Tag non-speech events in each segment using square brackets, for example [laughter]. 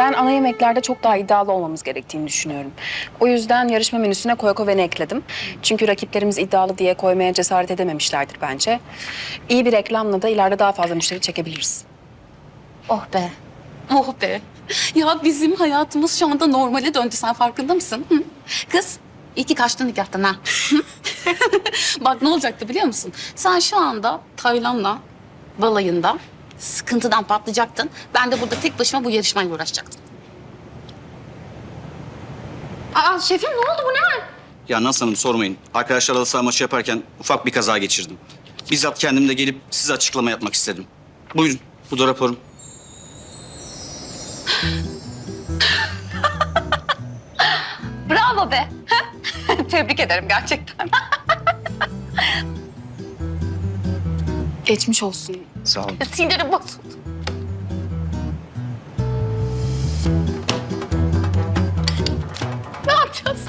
Ben ana yemeklerde çok daha iddialı olmamız gerektiğini düşünüyorum. O yüzden yarışma menüsüne koyakoveni ekledim. Çünkü rakiplerimiz iddialı diye koymaya cesaret edememişlerdir bence. İyi bir reklamla da ileride daha fazla müşteri çekebiliriz. Oh be. Oh be. Ya bizim hayatımız şu anda normale döndü. Sen farkında mısın? Kız iyi ki kaçtın nikahtan ha. [laughs] Bak ne olacaktı biliyor musun? Sen şu anda Taylan'la balayında sıkıntıdan patlayacaktın. Ben de burada tek başıma bu yarışmayla uğraşacaktım. Aa şefim ne oldu bu ne? Ya Naz Hanım sormayın. Arkadaşlar halı saha maçı yaparken ufak bir kaza geçirdim. Bizzat kendim de gelip size açıklama yapmak istedim. Buyurun, bu da raporum. [laughs] Bravo be. [laughs] Tebrik ederim gerçekten. [laughs] Geçmiş olsun. Sağ olun. [laughs] Sinirim bozuldu. Ne yapacağız?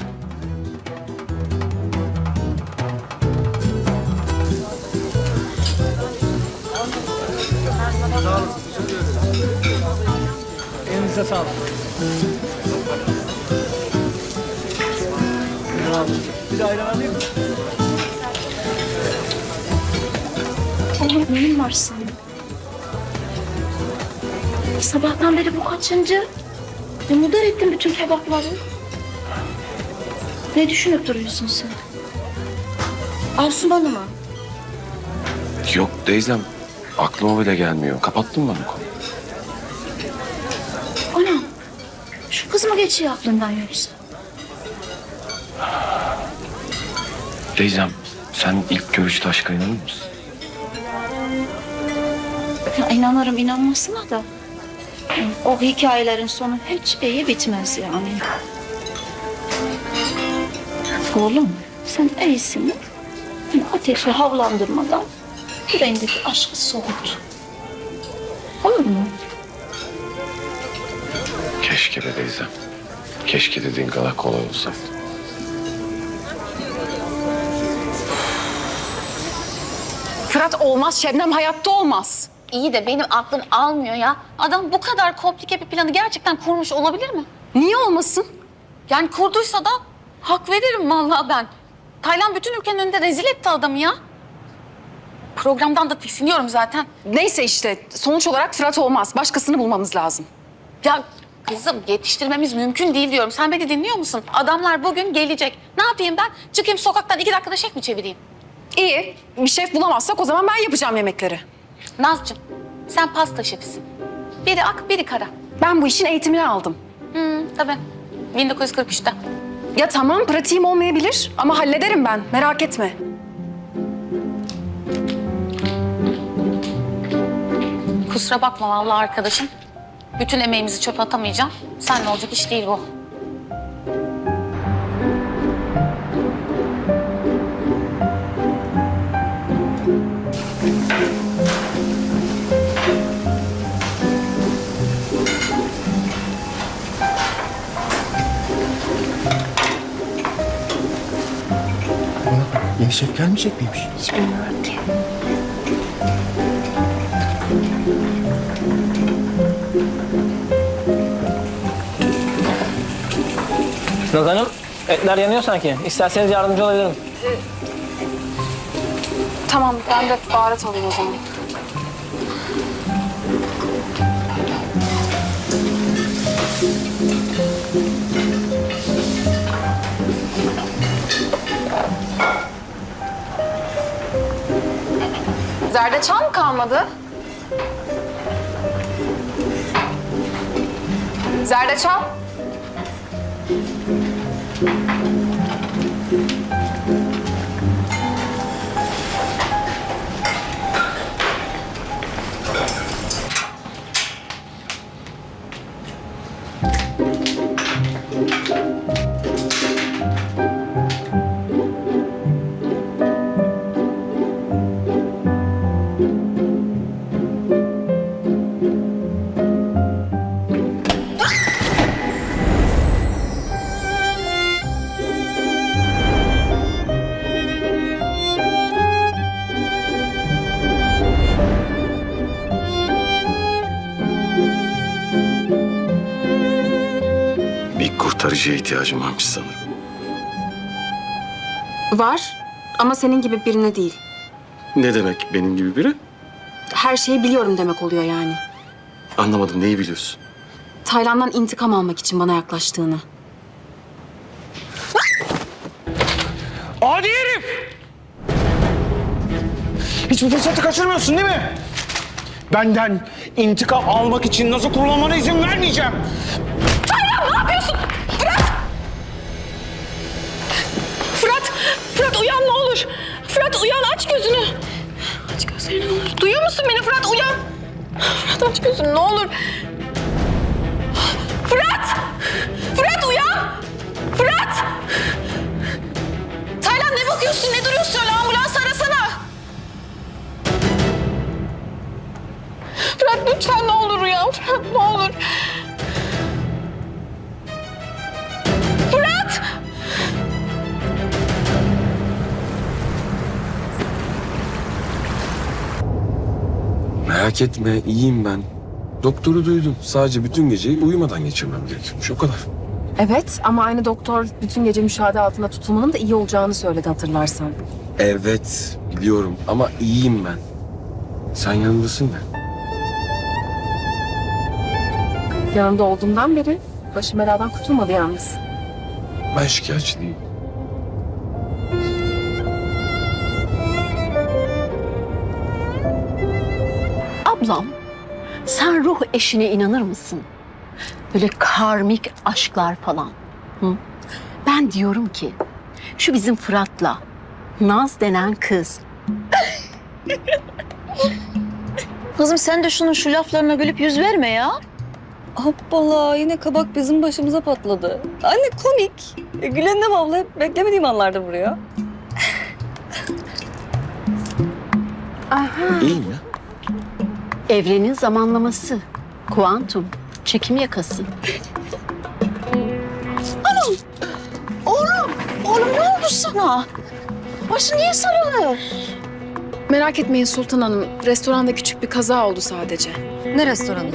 Elinize sağlık. Bir de ayran alayım mı? Oğlum neyin var senin? Sabahtan beri bu kaçıncı? Ne mudar ettin bütün kebapları? Ne düşünüp duruyorsun sen? Asuman mı? Yok teyzem. Aklıma bile gelmiyor. Kapattın mı bu konuyu? Anam. Şu kız mı geçiyor aklından yoksa? Teyzem sen ilk görüşte aşka inanır mısın? Ya inanırım inanmasına da. O hikayelerin sonu hiç iyi bitmez yani. Oğlum sen iyisin. Ateşi havlandırmadan yüreğindeki aşkı soğut. Olur mu? Keşke be teyzem. Keşke dediğin kadar kolay olsaydı. Fırat olmaz, Şebnem hayatta olmaz. İyi de benim aklım almıyor ya. Adam bu kadar komplike bir planı gerçekten kurmuş olabilir mi? Niye olmasın? Yani kurduysa da hak veririm vallahi ben. Taylan bütün ülkenin önünde rezil etti adamı ya. Programdan da tiksiniyorum zaten. Neyse işte sonuç olarak Fırat olmaz. Başkasını bulmamız lazım. Ya kızım yetiştirmemiz mümkün değil diyorum. Sen beni dinliyor musun? Adamlar bugün gelecek. Ne yapayım ben? Çıkayım sokaktan iki dakikada şef mi çevireyim? İyi. Bir şef bulamazsak o zaman ben yapacağım yemekleri. Nazcığım sen pasta şefisin. Biri ak biri kara. Ben bu işin eğitimini aldım. Hı, tabii. 1943'te. Ya tamam pratiğim olmayabilir ama hallederim ben. Merak etme. Kusura bakma vallahi arkadaşım. Bütün emeğimizi çöpe atamayacağım. Sen ne olacak iş değil bu. Şef gelmeyecek miymiş? Hiç bilmiyorum ki. Naz Hanım, etler yanıyor sanki. İsterseniz yardımcı olabilirim. Tamam ben de baharat alayım o zaman. Kalmadı? Zerdeçal? Kurtarıcıya ihtiyacım varmış sanırım. Var ama senin gibi birine değil. Ne demek benim gibi biri? Her şeyi biliyorum demek oluyor yani. Anlamadım neyi biliyorsun? Taylan'dan intikam almak için bana yaklaştığını. Adi herif! Hiçbir fırsatı kaçırmıyorsun değil mi? Benden intikam almak için nasıl kullanmana izin vermeyeceğim. Fırat uyan aç gözünü! Aç gözlerini ne olur. Duyuyor musun beni Fırat uyan! Fırat aç gözünü ne olur! Fırat! Fırat uyan! Fırat! Taylan ne bakıyorsun ne duruyorsun öyle ambulans arasana! Fırat lütfen ne olur uyan Fırat ne olur! Merak etme iyiyim ben. Doktoru duydum. Sadece bütün geceyi uyumadan geçirmem gerekiyormuş o kadar. Evet ama aynı doktor bütün gece müşahede altında tutulmanın da iyi olacağını söyledi hatırlarsan. Evet biliyorum ama iyiyim ben. Sen yanındasın ya. Yanında olduğumdan beri başım beladan kurtulmadı yalnız. Ben şikayetçi değilim. Ablam, sen ruh eşine inanır mısın? Böyle karmik aşklar falan. Hı? Ben diyorum ki şu bizim Fırat'la Naz denen kız [laughs] Kızım sen de şunun şu laflarına gülüp yüz verme ya. Hoppala yine kabak bizim başımıza patladı. Anne komik. E, Gülen'im abla hep beklemediğim anlarda vuruyor. İyiyim ya. Evrenin zamanlaması, kuantum, çekim yakası. Oğlum, oğlum ne oldu sana? Başı niye sarılı? Merak etmeyin Sultan Hanım. Restoranda küçük bir kaza oldu sadece. Ne restoranı?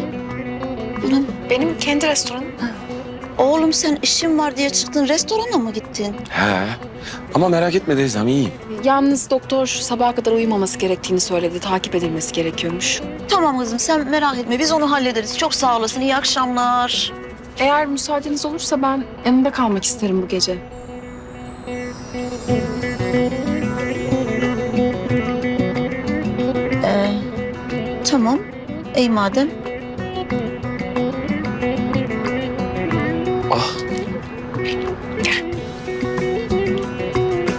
Benim kendi restoranım. Oğlum sen işin var diye çıktın restorana mı gittin? He. Ama merak etme teyzem iyiyim. Yalnız doktor sabaha kadar uyumaması gerektiğini söyledi. Takip edilmesi gerekiyormuş. Tamam kızım sen merak etme biz onu hallederiz. Çok sağ olasın iyi akşamlar. Eğer müsaadeniz olursa ben yanında kalmak isterim bu gece. Ee, tamam iyi madem.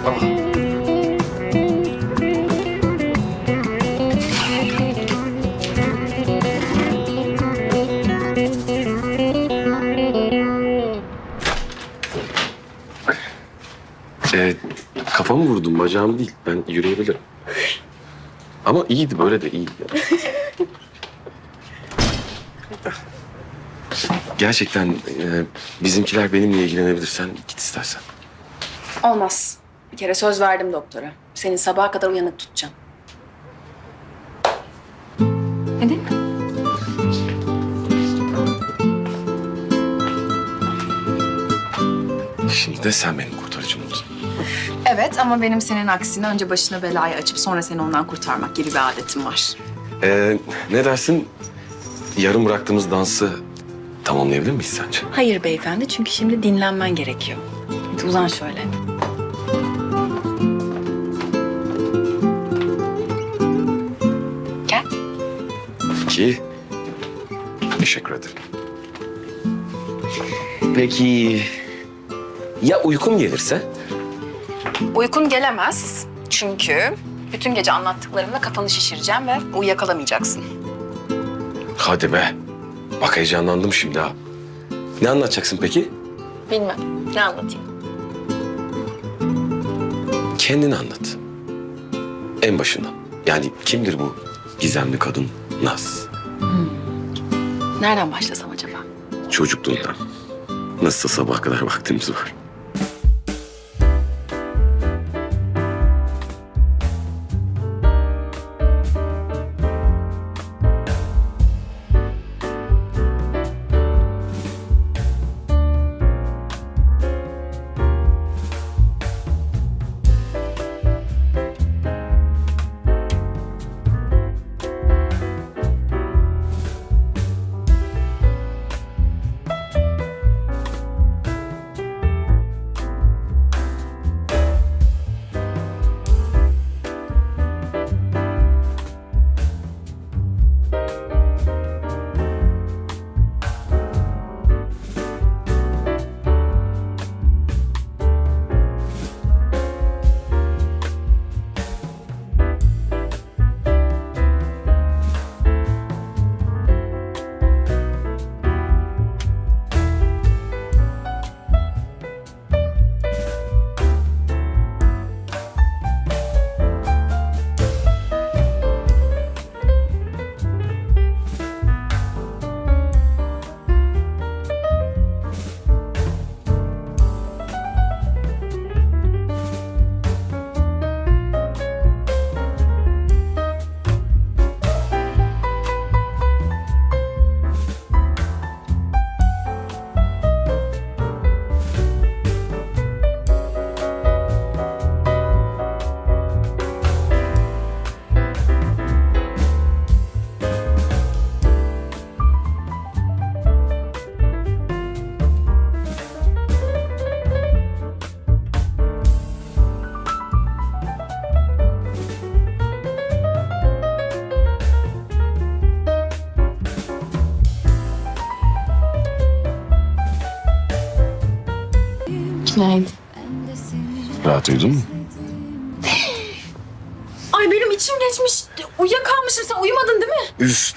Ah. Ee, kafamı vurdum, bacağım değil. Ben yürüyebilirim. Ama iyiydi, böyle de iyiydi. Gerçekten e, bizimkiler benimle ilgilenebilirsen git istersen. Olmaz. Bir kere söz verdim doktora. Seni sabaha kadar uyanık tutacağım. Hadi. Şimdi de sen benim kurtarıcım oldun. Evet ama benim senin aksine önce başına belayı açıp sonra seni ondan kurtarmak gibi bir adetim var. Ee, ne dersin? Yarım bıraktığımız dansı tamamlayabilir miyiz sence? Hayır beyefendi çünkü şimdi dinlenmen gerekiyor. Hadi uzan şöyle. Peki. Teşekkür ederim. Peki ya uykum gelirse? Uykun gelemez çünkü bütün gece anlattıklarımla kafanı şişireceğim ve uyuyakalamayacaksın. Hadi be. Bak heyecanlandım şimdi ha. Ne anlatacaksın peki? Bilmem. Ne anlatayım? Kendini anlat. En başından. Yani kimdir bu gizemli kadın Naz? Nereden başlasam acaba? Çocukluğundan. Nasılsa sabah kadar vaktimiz var.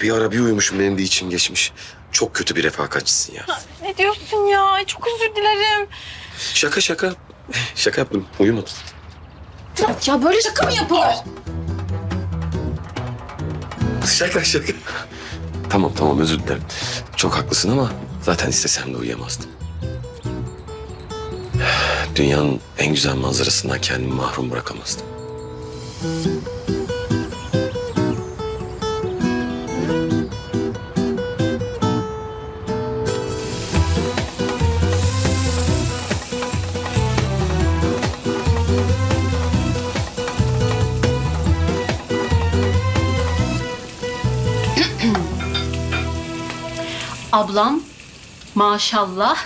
Bir ara bir uyumuşum benim de içim geçmiş. Çok kötü bir refakatçisin ya. Ne diyorsun ya? Ay, Çok özür dilerim. Şaka şaka. Şaka yaptım. Uyumadım. Ya böyle şaka mı yapılır? Şaka şaka. Tamam tamam özür dilerim. Çok haklısın ama zaten istesem de uyuyamazdım. Dünyanın en güzel manzarasından kendimi mahrum bırakamazdım. Ablam maşallah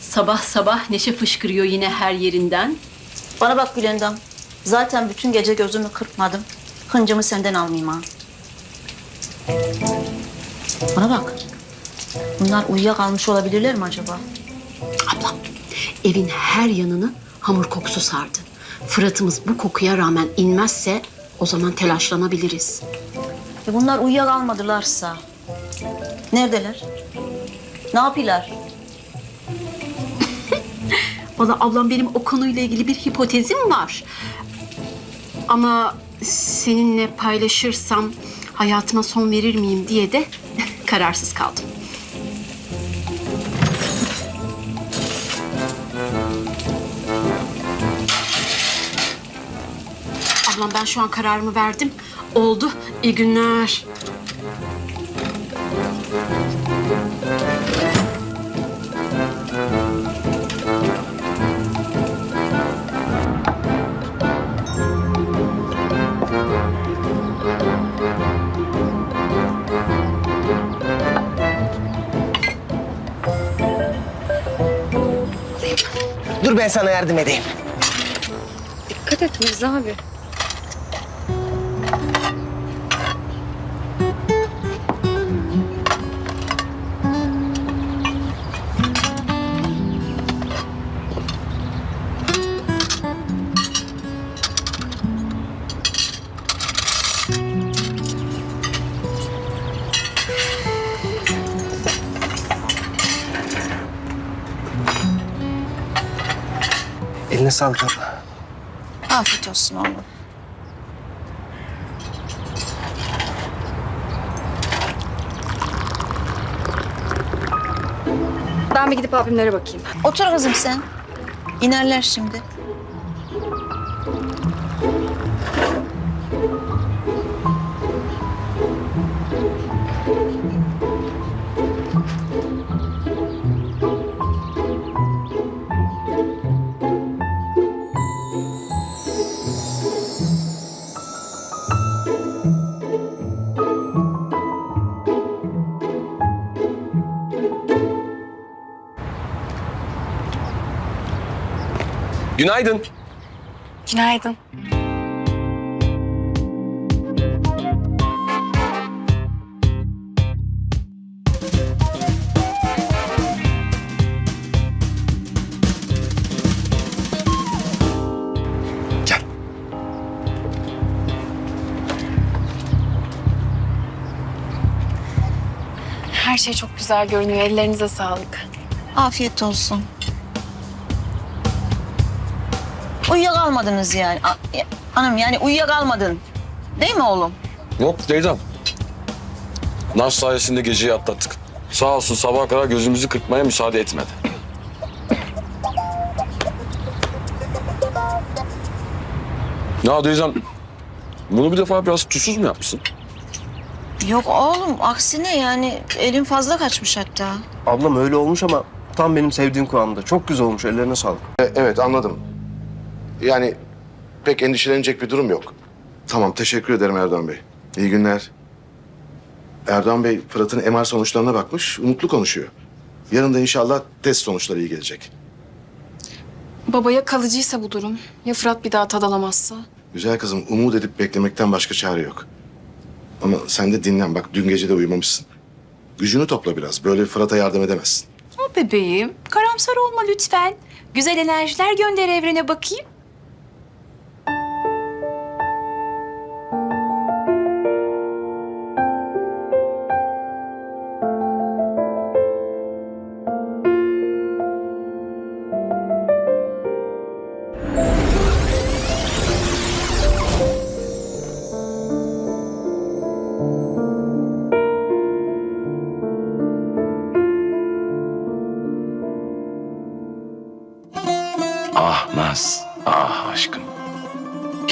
sabah sabah neşe fışkırıyor yine her yerinden. Bana bak Gülendam. Zaten bütün gece gözümü kırpmadım. Hıncımı senden almayayım ha. Bana bak. Bunlar uyuyakalmış olabilirler mi acaba? Ablam evin her yanını hamur kokusu sardı. Fırat'ımız bu kokuya rağmen inmezse o zaman telaşlanabiliriz. E bunlar uyuyakalmadılarsa. Neredeler? Ne yapıyorlar? [laughs] Valla ablam benim o konuyla ilgili bir hipotezim var. Ama seninle paylaşırsam hayatıma son verir miyim diye de [laughs] kararsız kaldım. Ablam ben şu an kararımı verdim. Oldu. İyi günler. Dur ben sana yardım edeyim. Dikkat et Mirza abi. Eline sağlık abla. Afiyet olsun oğlum. Ben bir gidip abimlere bakayım. Otur kızım sen. İnerler şimdi. Günaydın. Günaydın. Gel. Her şey çok güzel görünüyor. Ellerinize sağlık. Afiyet olsun. Uyuyakalmadınız yani. A- ya- Hanım yani uyuyakalmadın. Değil mi oğlum? Yok teyzem. Naz sayesinde geceyi atlattık. Sağ olsun sabaha kadar gözümüzü kırpmaya müsaade etmedi. Ya teyzem bunu bir defa biraz tuzsuz mu yapmışsın? Yok oğlum aksine yani elim fazla kaçmış hatta. Ablam öyle olmuş ama tam benim sevdiğim kıvamda. Çok güzel olmuş. Ellerine sağlık. E, Evet anladım. Yani pek endişelenecek bir durum yok. Tamam teşekkür ederim Erdoğan Bey. İyi günler. Erdoğan Bey Fırat'ın MR sonuçlarına bakmış. Umutlu konuşuyor. Yarın da inşallah test sonuçları iyi gelecek. Babaya kalıcıysa bu durum. Ya Fırat bir daha tad alamazsa? Güzel kızım umut edip beklemekten başka çare yok. Ama sen de dinlen bak dün gece de uyumamışsın. Gücünü topla biraz. Böyle Fırat'a yardım edemezsin. O bebeğim. Karamsar olma lütfen. Güzel enerjiler gönder evrene bakayım.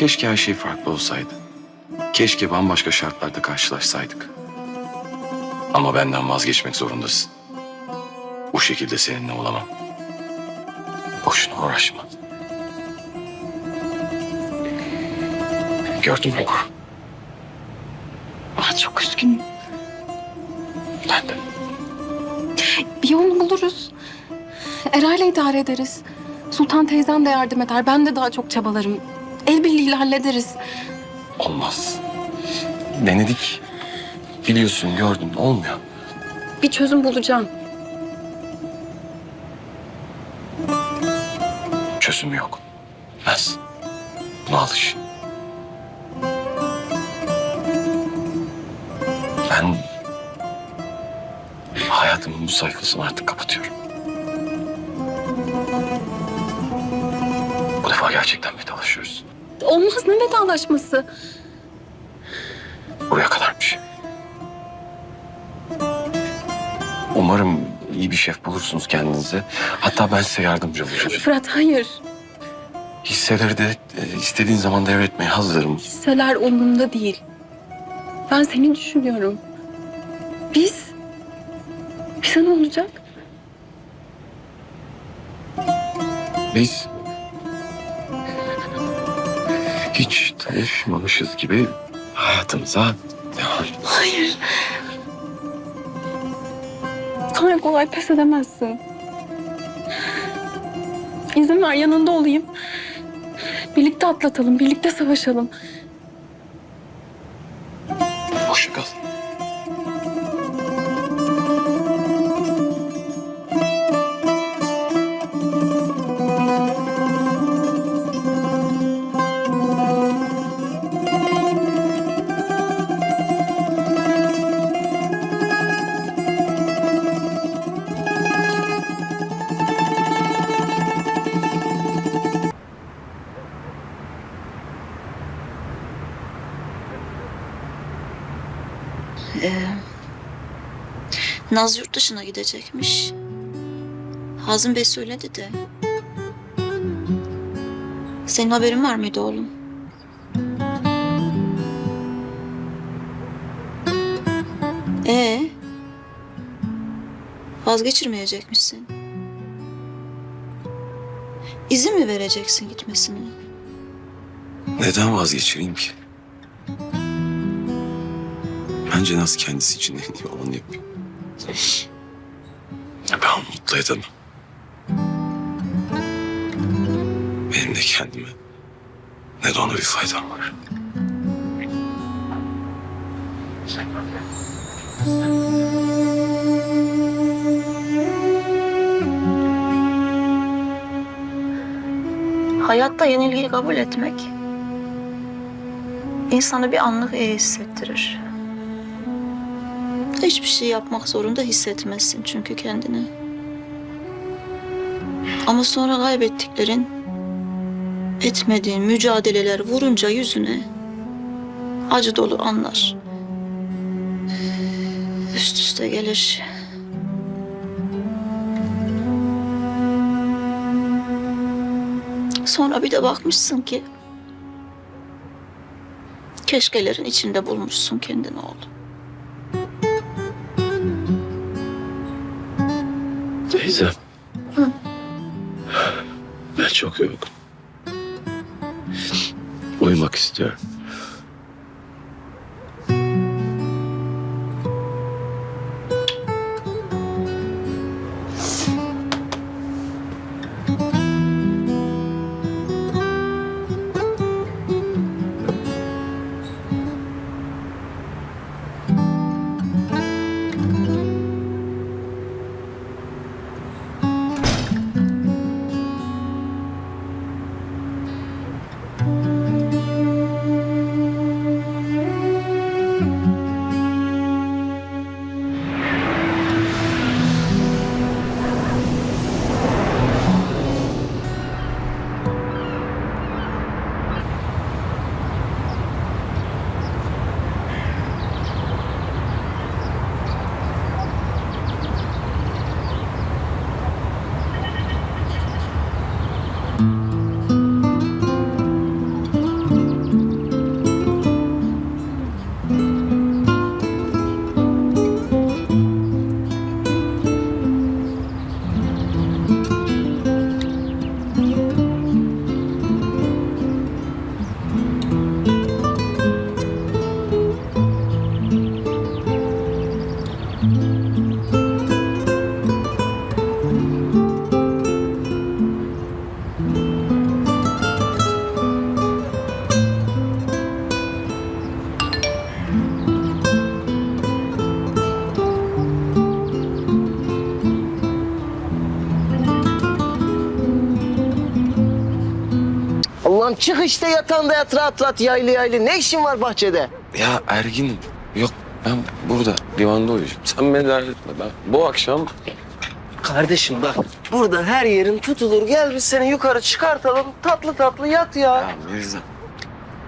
Keşke her şey farklı olsaydı. Keşke bambaşka şartlarda karşılaşsaydık. Ama benden vazgeçmek zorundasın. Bu şekilde seninle olamam. Boşuna uğraşma. Gördün mü? Ah çok üzgünüm. Ben de. Bir yolunu buluruz. Eray'la idare ederiz. Sultan teyzen de yardım eder. Ben de daha çok çabalarım. El birliğiyle hallederiz. Olmaz. Denedik. Biliyorsun, gördün. Olmuyor. Bir çözüm bulacağım. Çözümü yok. Naz. Buna alış. Ben hayatımın bu sayfasını artık kapatıyorum. Bu defa gerçekten vedalaşıyoruz. Olmaz ne vedalaşması? Buraya kadarmış. Umarım iyi bir şef bulursunuz kendinize. Hatta ben size yardımcı olacağım. Fırat hayır. Hisseleri de e, istediğin zaman devretmeye hazırım. Hisseler umurumda değil. Ben seni düşünüyorum. Biz? Bize ne olacak? Biz hiç tanışmamışız gibi hayatımıza devam Hayır. Kolay kolay pes edemezsin. İzin ver yanında olayım. Birlikte atlatalım, birlikte savaşalım. Hoşça kal. Naz yurt dışına gidecekmiş. Hazım Bey söyledi de. Senin haberin var mıydı oğlum? Ee? Vazgeçirmeyecekmişsin. İzin mi vereceksin gitmesine? Neden vazgeçireyim ki? Bence Naz kendisi için en iyi olanı yapıyor. Ben mutlu edemem. Benim de kendime ne de ona bir faydam var. Hayatta yenilgiyi kabul etmek insanı bir anlık iyi hissettirir. Hiçbir şey yapmak zorunda hissetmezsin çünkü kendini. Ama sonra kaybettiklerin, etmediğin mücadeleler vurunca yüzüne acı dolu anlar. Üst üste gelir. Sonra bir de bakmışsın ki keşkelerin içinde bulmuşsun kendini oğlum. Teyzem. Ben çok yorgunum. Uyumak istiyorum. İşte yatağında yat rahat rahat yaylı yaylı. Ne işin var bahçede? Ya Ergin'im. Yok ben burada divanda uyuyacağım. Sen beni dert etme. Ben bu akşam Kardeşim bak burada her yerin tutulur. Gel biz seni yukarı çıkartalım. Tatlı tatlı yat ya. Ya Mirza,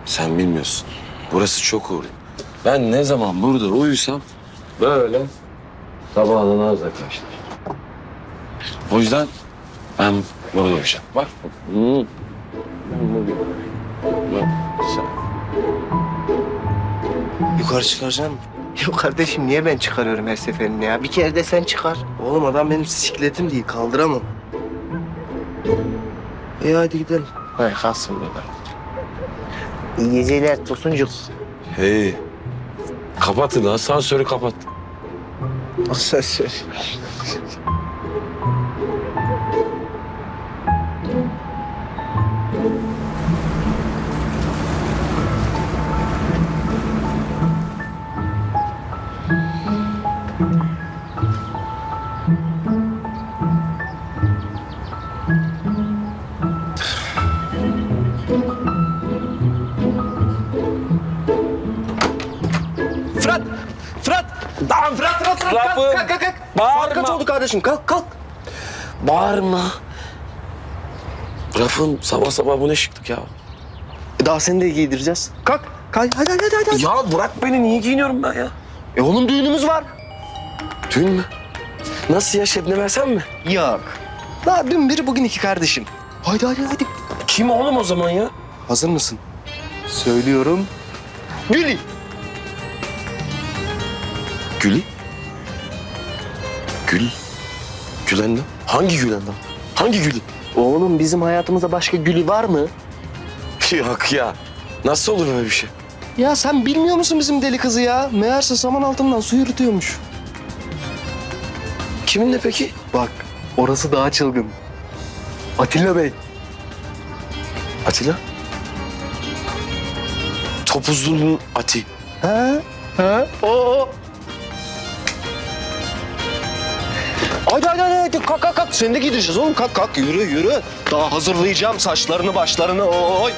sen bilmiyorsun. Burası çok uğurlu. Ben ne zaman burada uyusam böyle sabahdan az yaklaştım. O yüzden ben burada uyuyacağım. Bak. Hmm. Ben burada uyuyacağım. Yukarı çıkaracaksın mı? Yok kardeşim niye ben çıkarıyorum her seferinde ya? Bir kere de sen çıkar. Oğlum adam benim sikletim değil kaldıramam. İyi hadi gidelim. Hay kalsın burada. İyi geceler Tosuncuk. Hey. Kapatın asansörü kapat. Asansör. Kardeşim? Kalk, kalk. Bağırma. Rafım sabah sabah bu ne şıklık ya? E, Daha seni de giydireceğiz. Kalk, kalk. Hadi, hadi, hadi. hadi. Ya bırak beni niye giyiniyorum ben ya? E oğlum düğünümüz var. Dün mü? Nasıl ya Şebnem sen mi? Yok. Daha dün biri bugün iki kardeşim. Haydi hadi hadi. Kim oğlum o zaman ya? Hazır mısın? Söylüyorum. Gülü. Gül. Gül. Gülendam. Hangi Gülendam? Hangi Gül? Oğlum bizim hayatımızda başka Gülü var mı? Yok ya. Nasıl olur böyle bir şey? Ya sen bilmiyor musun bizim deli kızı ya? Meğerse saman altından su yürütüyormuş. Kiminle peki? Bak orası daha çılgın. Atilla Bey. Atilla. Topuzlu'nun ati. Ha? Ha? O o. Hadi hadi, hadi kalk kalk kalk. Seni de giydireceğiz oğlum. Kalk kalk yürü yürü. Daha hazırlayacağım saçlarını başlarını. Oy.